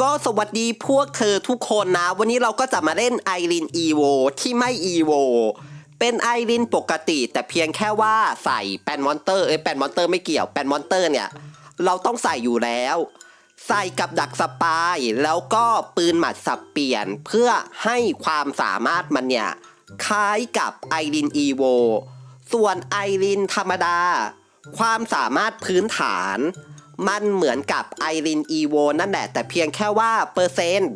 ก็สวัสดีพวกเธอทุกคนนะ วันนี้เราก็จะมาเล่นไอรินอีโวที่ไม่อีโวเป็นไอรินปกติ แต่เพียงแค่ว่าใส่แปนมอนเตอร์เอ้ยแปนมอนเตอร์ไม่เกี่ยวแปนมอนเตอร์เนี่ย เราต้องใส่อยู่แล้ว ใส่กับดักสปายแล้วก็ปืนหมัดสับเปลี่ยนเพื่อให้ความสามารถมันเนี่ย คล้ายกับไอรินอีโวส่วนไอรินธรรมดา ความสามารถพื้นฐาน มันเหมือนกับไอรินอีโวนั่นแหละ แต่เพียงแค่ว่าเปอร์เซ็นต์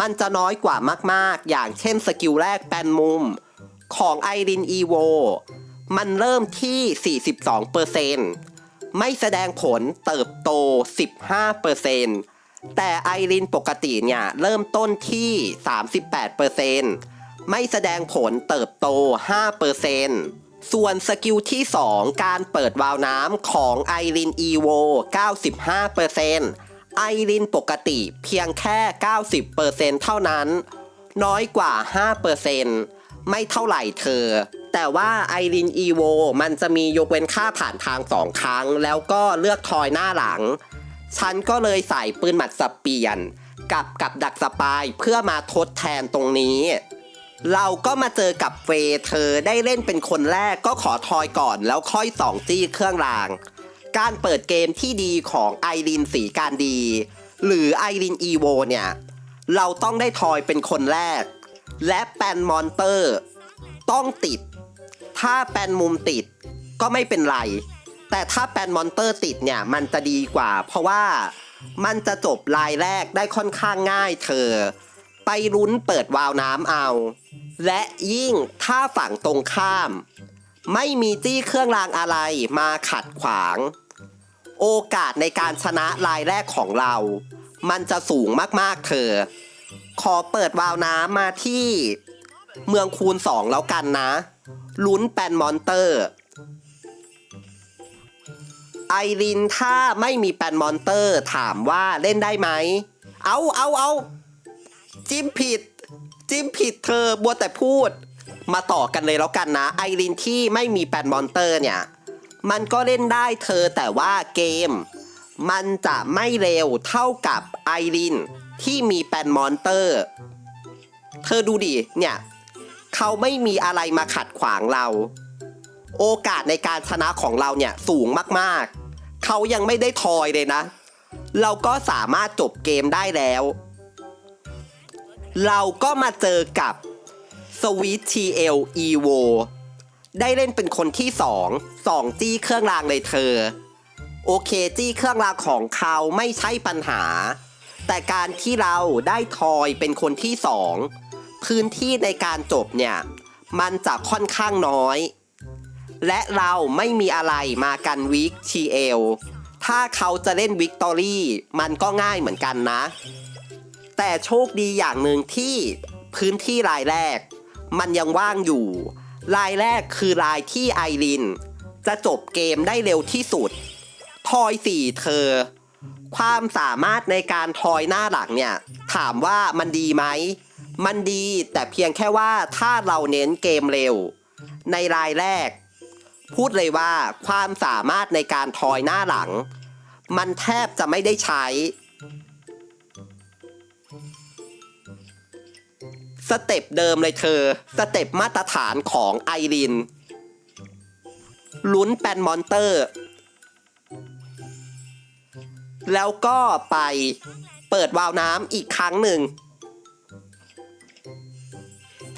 มันจะน้อยกว่ามากๆ อย่างเช่นสกิลแรกแปนมุม ของไอรินอีโวมันเริ่มที่ 42เปอร์เซ็นต์ไม่แสดงผลเติบโต 15%แต่ไอรินปกติเนี่ยเริ่มต้นที่ 38%ไม่แสดงผลเติบโต 5% ส่วนสกิลที่ 2 การเปิดวาล์วน้ำของไอรินอีโว95%ไอรินปกติเพียงแค่ 90%เท่านั้น น้อยกว่า 5%ไม่เท่าไหร่เธอ แต่ว่าไอรินอีโวมันจะมียกเว้นค่าผ่านทางสองครั้ง แล้วก็เลือกทอยหน้าหลัง ฉันก็เลยใส่ปืนหมัดสเปียน กับกับดักสปายเพื่อมาทดแทนตรงนี้ เราก็มาเจอกับเฟยเธอได้เล่นเป็นคนแรกก็ขอทอยก่อนแล้วค่อยส่องจี้เครื่องราง การเปิดเกมที่ดีของไอรินสีการดี หรือไอรินอีโวเนี่ย เราต้องได้ทอยเป็นคนแรก และแปนมอนเตอร์ ต้องติด ถ้าแปนมุมติดก็ไม่เป็นไร แต่ถ้าแปนมอนเตอร์ติดเนี่ยมันจะดีกว่า เพราะว่ามันจะจบลายแรกได้ค่อนข้างง่ายเธอ ไปลุ้นเปิดวาล์วน้ำเอา และยิ่งถ้าฝั่งตรงข้าม ไม่มีจี้เครื่องรางอะไรมาขัดขวาง โอกาสในการชนะลายแรกของเรา มันจะสูงมากๆเธอ ขอเปิดวาล์วน้ำมาที่ เมืองคูณสองแล้วกันนะ ลุ้นแปนมอนเตอร์ไอรินถ้าไม่มีแปนมอนเตอร์ถามว่าเล่นได้ไหม เอาเอาเอา จิ้มผิด จิ้มผิดเธอบัวแต่พูด มาต่อกันเลยแล้วกันนะ ไอรินที่ไม่มีแปนมอนเตอร์เนี่ย มันก็เล่นได้เธอแต่ว่าเกม มันจะไม่เร็วเท่ากับไอรินที่มีแปนมอนเตอร์ เธอดูดิเนี่ยเขาไม่มีอะไรมาขัดขวางเรา โอกาสในการชนะของเราเนี่ยสูงมากๆ เขายังไม่ได้ทอยเลยนะ เราก็สามารถจบเกมได้แล้ว เราก็มาเจอกับ Sweet TL Evo ได้เล่นเป็นคนที่สองสองจี้เครื่องรางเลยเธอ โอเคจี้เครื่องรางของเขาไม่ใช่ปัญหา แต่การที่เราได้ทอยเป็นคนที่สองพื้นที่ในการจบเนี่ย มันจะค่อนข้างน้อย และเราไม่มีอะไรมากันวิก TL ถ้าเขาจะเล่นวิกตอรี่ มันก็ง่ายเหมือนกันนะ แต่โชคดีอย่างหนึ่งที่พื้นที่รายแรก มันยังว่างอยู่ รายแรกคือรายที่ไอริน จะจบเกมได้เร็วที่สุด ทอยสี่เธอ ความสามารถในการทอยหน้าหลังเนี่ย ถามว่ามันดีไหม มันดีแต่เพียงแค่ว่าถ้าเราเน้นเกมเร็ว ในรายแรก พูดเลยว่าความสามารถในการทอยหน้าหลัง มันแทบจะไม่ได้ใช้ สเต็ปเดิมเลยเธอ สเต็ปมาตรฐานของไอรินลุ้นแปนมอนเตอร์ แล้วก็ไปเปิดวาล์วน้ำอีกครั้งหนึ่ง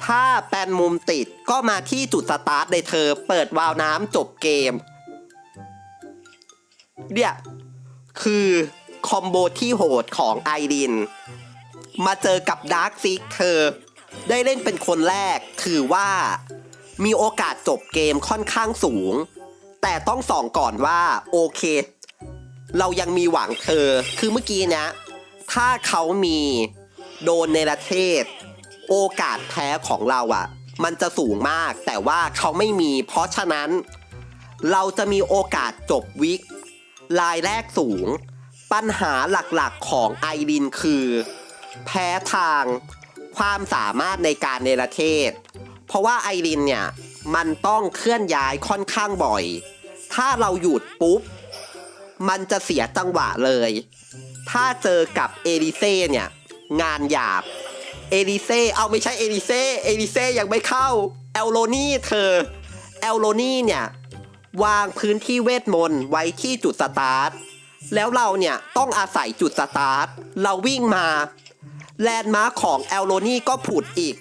ถ้าแปนมุมติดก็มาที่จุดสตาร์ทเลยเธอ เปิดวาล์วน้ำจบเกม เนี่ย คือคอมโบที่โหดของไอริน มาเจอกับดาร์คซิกเธอ ได้เล่นเป็นคนแรก ถือว่า มีโอกาสจบเกมค่อนข้างสูง แต่ต้องส่องก่อนว่า โอเค เรายังมีหวังเธอ คือเมื่อกี้เนะ ถ้าเขามีโดนในประเทศ โอกาสแพ้ของเราอะ่ะ มันจะสูงมาก แต่ว่าเขาไม่มี เพราะฉะนั้น เราจะมีโอกาสจบวิกลายแรกสูง ปัญหาหลักๆของไอรินคือ แพ้ทาง ความสามารถในการเนรเทศ เพราะว่าไอรินเนี่ย มันต้องเคลื่อนย้ายค่อนข้างบ่อย ถ้าเราหยุดปุ๊บ มันจะเสียจังหวะเลย ถ้าเจอกับเอลิเซ่เนี่ย งานหยาบ เอลิเซ่เอาไม่ใช่เอลิเซ่เอลิเซ่ยังไม่เข้าแอลโลนี่เธอแอลโลนี่เนี่ย วางพื้นที่เวทมนต์ไว้ที่จุดสตาร์ทแล้วเราเนี่ยต้องอาศัยจุดสตาร์ท เราวิ่งมา แลนด์มาร์คของแอลโลนี่ก็ผุดอีก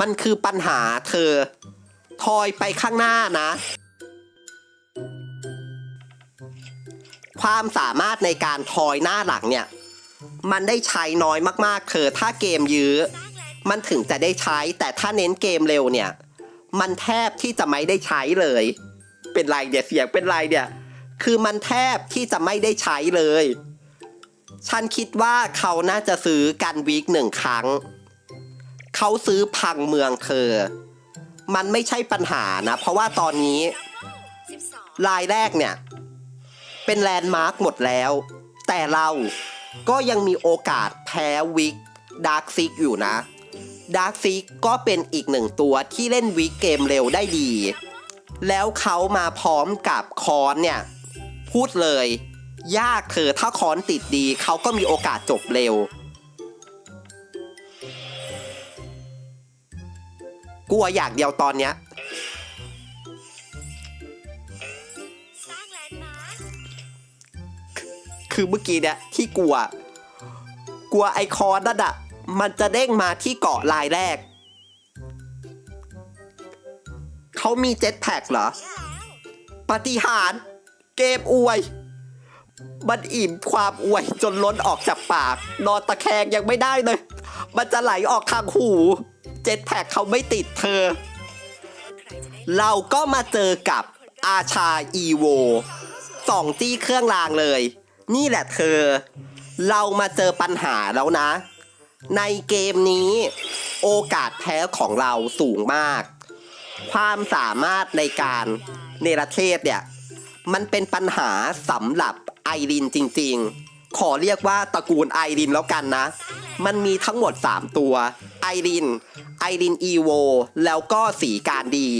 มันคือปัญหาเธอ ทอยไปข้างหน้านะ ความสามารถในการทอยหน้าหลังเนี่ย มันได้ใช้น้อยมากๆ เธอถ้าเกมยื้อ มันถึงจะได้ใช้แต่ถ้าเน้นเกมเร็วเนี่ย มันแทบที่จะไม่ได้ใช้เลย เป็นไรเนี่ยเสียงเป็นไรเนี่ยคือมันแทบที่จะไม่ได้ใช้เลย ฉันคิดว่าเขาน่าจะซื้อกันวีคหนึ่งครั้ง เขาซื้อพังเมืองเธอ มันไม่ใช่ปัญหานะ เพราะว่าตอนนี้ลายแรกเนี่ย เป็นแลนด์มาร์กหมดแล้ว แต่เราก็ยังมีโอกาสแพ้วิกดาร์กซิกอยู่นะดาร์กซิกก็เป็นอีกหนึ่งตัวที่เล่นวิกเกมเร็วได้ดี แล้วเขามาพร้อมกับคอนเนี่ย พูดเลย ยากเธอถ้าคอนติดดีเขาก็มีโอกาสจบเร็ว กลัวอย่างเดียวตอนเนี้ยคือเมื่อกี้เนี่ยที่กลัว กลัวไอคอนนั่นอะมันจะเด้งมาที่เกาะลายแรก เขามีเจ็ตแพ็กเหรอ ปฏิหาร เกมอวย มันอิ่มความอวยจนล้นออกจากปาก นอนตะแคงยังไม่ได้เลย มันจะไหลออกทางหู เจ็ตแพ็กเขาไม่ติดเธอ เราก็มาเจอกับอาชาอีโวสองจี้เครื่องรางเลย นี่แหละเธอ เรามาเจอปัญหาแล้วนะ ในเกมนี้ โอกาสแพ้ของเราสูงมาก ความสามารถในการเนรเทศเนี่ย มันเป็นปัญหาสำหรับ ไอรินจริงๆ ขอเรียกว่าตระกูลไอรินแล้วกันนะ มันมีทั้งหมด 3 ตัว ไอริน ไอรินอีโว แล้วก็สีการดี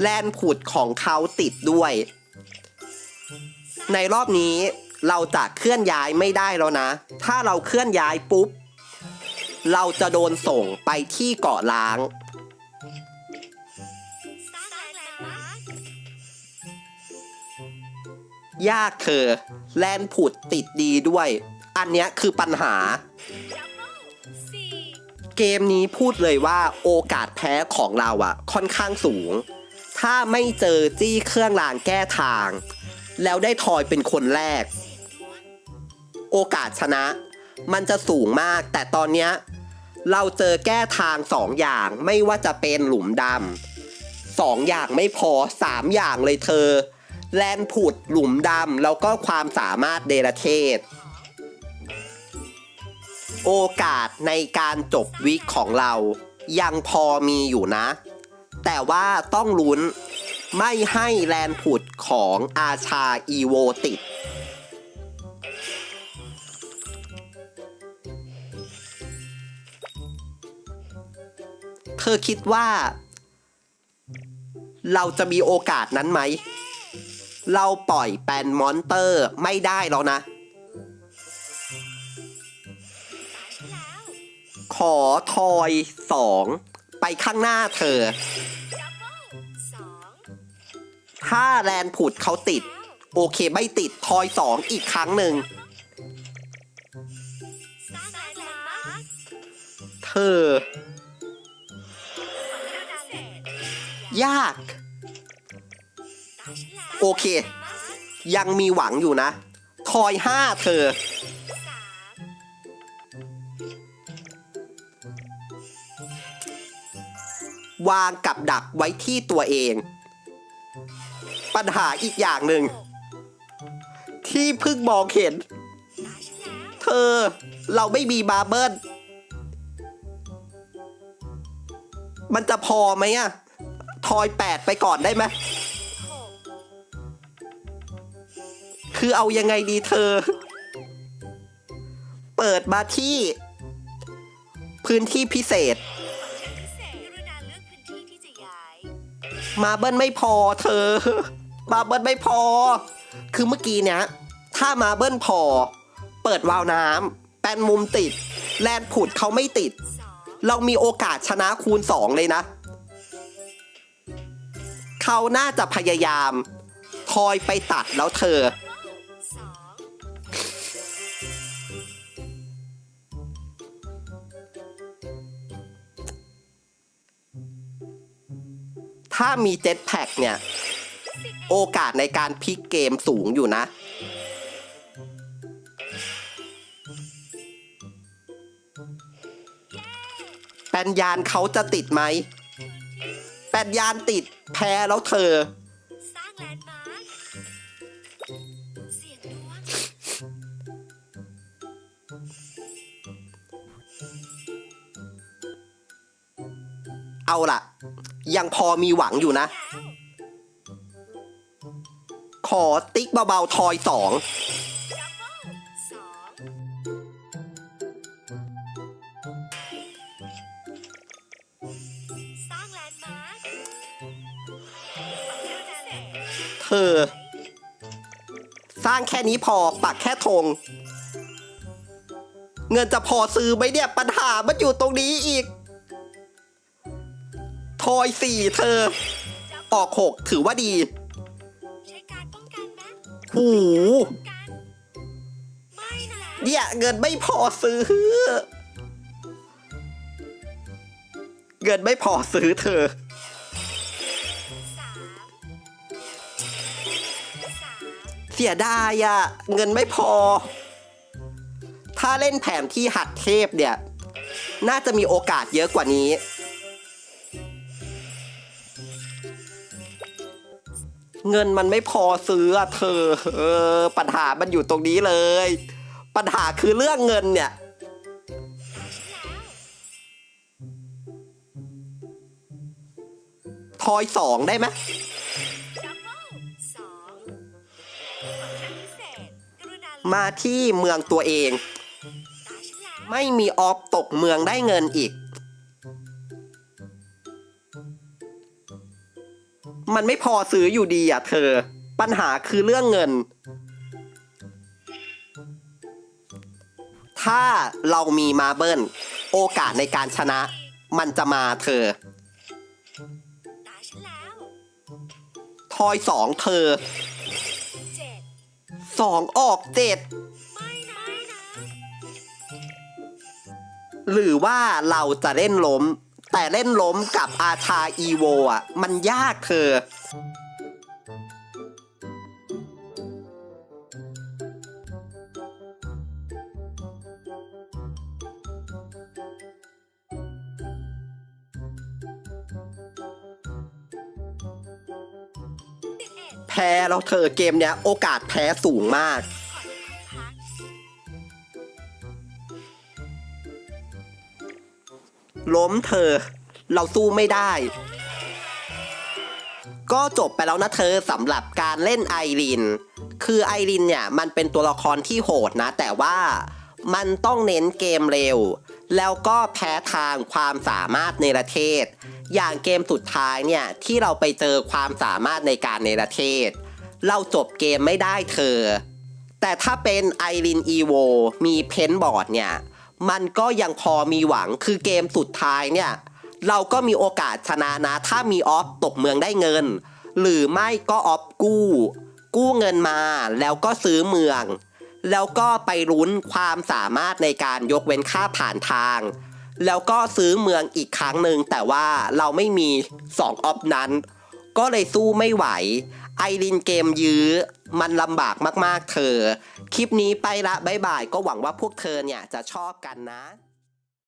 แลนผุดของเขาติดด้วย ในรอบนี้เราจะเคลื่อนย้ายไม่ได้แล้วนะ ถ้าเราเคลื่อนย้ายปุ๊บ เราจะโดนส่งไปที่เกาะล้าง ยากเธอ แลนผุดติดดีด้วย อันเนี้ยคือปัญหาเบิลสี่เกมนี้พูดเลยว่าโอกาสแพ้ของเราอะค่อนข้างสูง ถ้าไม่เจอจี้เครื่องรางแก้ทาง แล้วได้ทอยเป็นคนแรก โอกาสชนะ มันจะสูงมาก แต่ตอนเนี้ยเราเจอแก้ทางสองอย่างไม่ว่าจะเป็นหลุมดำสองอย่างไม่พอสามอย่างเลยเธอ แลนผุดหลุมดำแล้วก็ความสามารถเดรเทศ โอกาสในการจบวิกของเรา ยังพอมีอยู่นะ แต่ว่าต้องลุ้นไม่ให้แลนผุดของอาชาอีโวติด เธอคิดว่า เราจะมีโอกาสนั้นไหม เราปล่อยแปนมอนเตอร์ไม่ได้แล้วนะ ขอทอยสองไปข้างหน้าเธอ ถ้าแลนผุดเขาติด โอเคไม่ติดทอยสองอีกครั้งหนึ่ง เธอ ยาก โอเค ยังมีหวังอยู่นะ ทอยห้าเธอ วางกับดักไว้ที่ตัวเอง ปัญหาอีกอย่างหนึ่ง ที่เพิ่งมองเห็น เธอเราไม่มีบาเบิลมันจะพอไหมอะทอยแปดไปก่อนได้ไหม คือเอายังไงดีเธอ เปิดมาที่ พื้นที่พิเศษ มาเบิ้ลไม่พอเธอ มาเบิ้ลไม่พอ คือเมื่อกี้เนี้ยถ้ามาเบิ้ลพอ เปิดวาล์วน้ำแปนมุมติด แลนผุดเขาไม่ติด เรามีโอกาสชนะคูณสองเลยนะ เขาน่าจะพยายามทอยไปตัดแล้วเธอ ถ้ามีเจ็ตแพ็กเนี่ย โอกาสในการพลิกเกมสูงอยู่นะ แปนยานเขาจะติดไหม แปนยานติดแพ้แล้วเธอเสียงดวงเอาล่ะ ยังพอมีหวังอยู่นะ ขอติ๊กเบาๆทอยสองเองสร้างแลนด์มาร์คพิเศษเธอ สร้างแค่นี้พอปักแค่ธงเงินจะพอซื้อไหมเนี่ยปัญหามันอยู่ตรงนี้อีก ทอยสี่เธอ ออกหกถือว่าดีใช้การป้องกันไหมหูกันไม่นะเนี่ยเงินไม่พอซื้อ เงินไม่พอซื้อเธอสามสามเสียดายอะเงินไม่พอ ถ้าเล่นแผนที่หัดเทพเนี่ย น่าจะมีโอกาสเยอะกว่านี้ เงินมันไม่พอซื้อเธอเออปัญหามันอยู่ตรงนี้เลย ปัญหาคือเรื่องเงินเนี่ยทอยสองได้ไหมมาที่เมืองตัวเอง ไม่มีออฟตกเมืองได้เงินอีก มันไม่พอซื้ออยู่ดีอะเธอ ปัญหาคือเรื่องเงิน ถ้าเรามีมาเบิลโอกาสในการชนะ มันจะมาเธอทอยสองเธอสองออกเจ็ดหรือว่าเราจะเล่นล้ม แต่เล่นล้มกับอาชาอีโวอะ มันยากเธอแพ้แล้วเธอเกมเนี้ยโอกาสแพ้สูงมาก ล้มเธอ เราสู้ไม่ได้ ก็จบไปแล้วนะเธอสำหรับการเล่นไอริน คือไอรินเนี่ยมันเป็นตัวละครที่โหดนะ แต่ว่ามันต้องเน้นเกมเร็ว แล้วก็แพ้ทางความสามารถในประเทศ อย่างเกมสุดท้ายเนี่ยที่เราไปเจอความสามารถในการในประเทศ เราจบเกมไม่ได้เธอ แต่ถ้าเป็นไอรินอีโวมีเพนบอร์ดเนี่ย มันก็ยังพอมีหวังคือเกมสุดท้ายเนี่ย เราก็มีโอกาสชนะนะ ถ้ามีออฟตกเมืองได้เงิน หรือไม่ก็ออฟกู้ กู้เงินมาแล้วก็ซื้อเมือง แล้วก็ไปลุ้นความสามารถในการยกเว้นค่าผ่านทาง แล้วก็ซื้อเมืองอีกครั้งหนึ่งแต่ว่าเราไม่มี2ออฟนั้น ก็เลยสู้ไม่ไหว ไอรินเกมยื้อ มันลำบากมากๆเธอ คลิปนี้ไปละบ๊ายบายก็หวังว่าพวกเธอเนี่ยจะชอบกันนะ